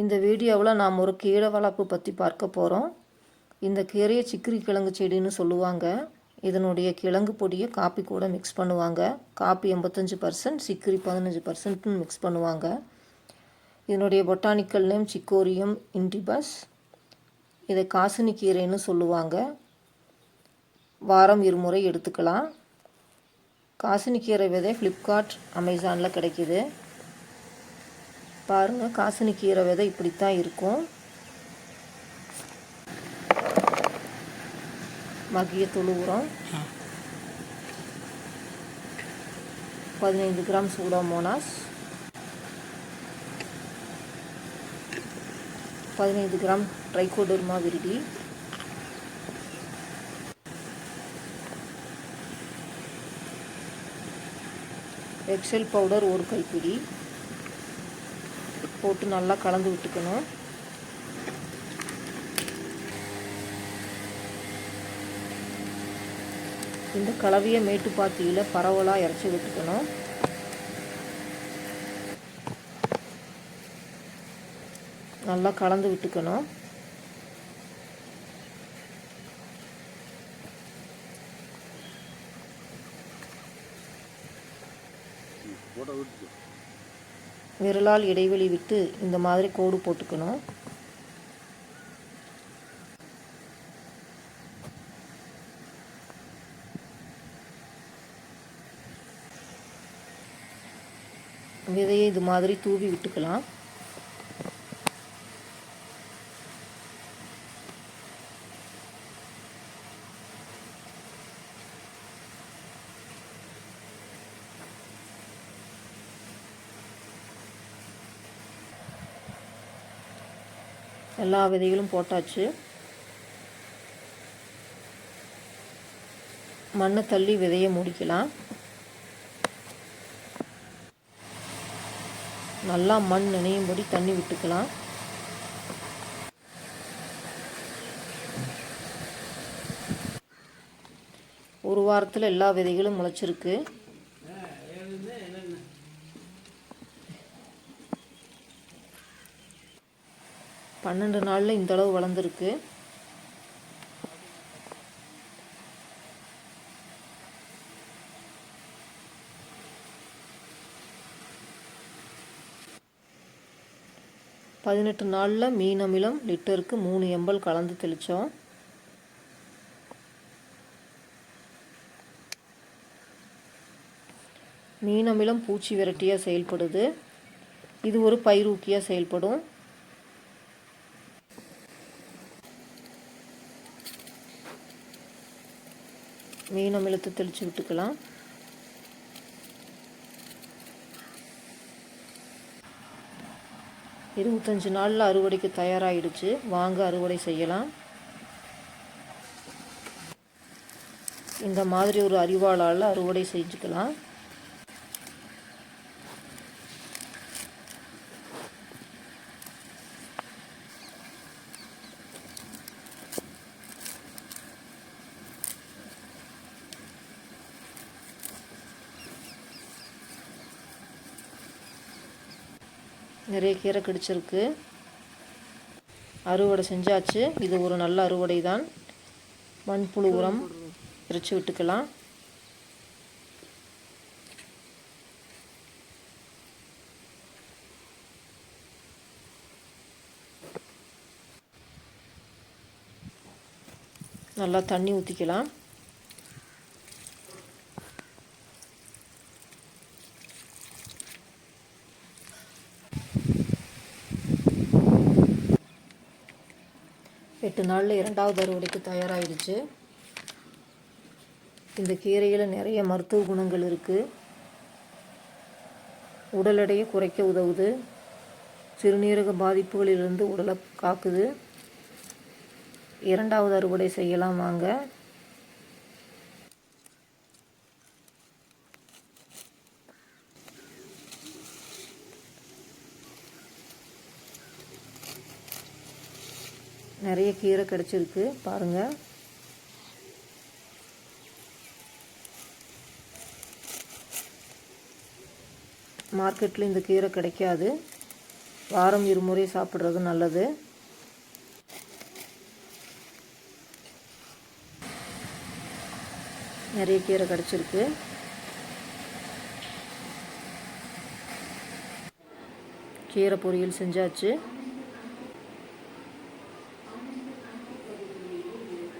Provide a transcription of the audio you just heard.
இந்த வீடியோவில் நாம் ஒரு கீரை வளர்ப்பு பற்றி பார்க்க போகிறோம் இந்த கீரையை சிக்கிரி கிழங்கு செடின்னு சொல்லுவாங்க. இதனுடைய கிழங்கு பொடியை காப்பி கூட மிக்ஸ் பண்ணுவாங்க. காப்பி எண்பத்தஞ்சு பர்சன்ட் சிக்கிரி பதினஞ்சு பர்சன்ட்னு மிக்ஸ் பண்ணுவாங்க. இதனுடைய பொட்டானிக்கல் நேம் சிக்கோரியம் இன்டிபஸ் இதை காசினி கீரைன்னு சொல்லுவாங்க. வாரம் இருமுறை எடுத்துக்கலாம். காசினி கீரை விதை ஃப்ளிப்கார்ட் அமேசானில் கிடைக்கிது. பாருங்கள் காசினி கீரை விதை இப்படித்தான் இருக்கும். மகிய தொழு உரம். பதினைந்து கிராம் சூடோமோனாஸ் பதினைந்து gram trichoderma viride. Excel powder ஒரு கைப்பிடி. போட்டு நல்லா கலந்து விட்டுக்கணும். இந்த கலவையை மேட்டுப்பாத்தியில் பரவலாக இறச்சி விட்டுக்கணும். நல்லா கலந்து விட்டுக்கணும். விரலால் இடைவெளி விட்டு இந்த மாதிரி கோடு போட்டுக்கணும். விதையை இது மாதிரி தூவி விட்டுக்கலாம். எல்லா விதைகளும் போட்டாச்சு. மண்ணை தள்ளி விதையை முடிக்கலாம். நல்லா மண் நினையும்படி தண்ணி விட்டுக்கலாம். ஒரு வாரத்தில் எல்லா விதைகளும் முளைச்சிருக்கு. பன்னெண்டு நாளில் இந்த அளவு வளர்ந்துருக்கு. பதினெட்டு நாளில் மீன் அமிலம் லிட்டருக்கு மூணு எம்பல் கலந்து தெளித்தோம் மீன் அமிலம் பூச்சி விரட்டியாக செயல்படுது. இது ஒரு பயிரூக்கியாக செயல்படும். மீன் அமிலத்தை தெளித்து விட்டுக்கலாம். இருபத்தஞ்சி நாளில் அறுவடைக்கு தயாராகிடுச்சு வாங்க அறுவடை செய்யலாம். இந்த மாதிரி ஒரு அறிவாளால் அறுவடை செஞ்சுக்கலாம். நிறைய கீரை கிடச்சிருக்கு. அறுவடை செஞ்சாச்சு. இது ஒரு நல்ல அறுவடை தான். மண்புழு உரம் பிரித்து விட்டுக்கலாம். நல்லா தண்ணி ஊற்றிக்கலாம் எட்டு நாளில் இரண்டாவது அறுவடைக்கு தயாராகிடுச்சு இந்த கீரையில் நிறைய மருத்துவ குணங்கள் இருக்குது உடல் எடையை குறைக்க உதவுது. சிறுநீரக பாதிப்புகளிலிருந்து உடலை காக்குது. இரண்டாவது அறுவடை செய்யலாம் வாங்க. நிறைய கீரை கிடச்சிருக்கு பாருங்கள் மார்க்கெட்டில் இந்த கீரை கிடைக்காது. வாரம் இருமுறை சாப்பிட்றது நல்லது. நிறைய கீரை கிடச்சிருக்கு. கீரை பொரியல் செஞ்சாச்சு.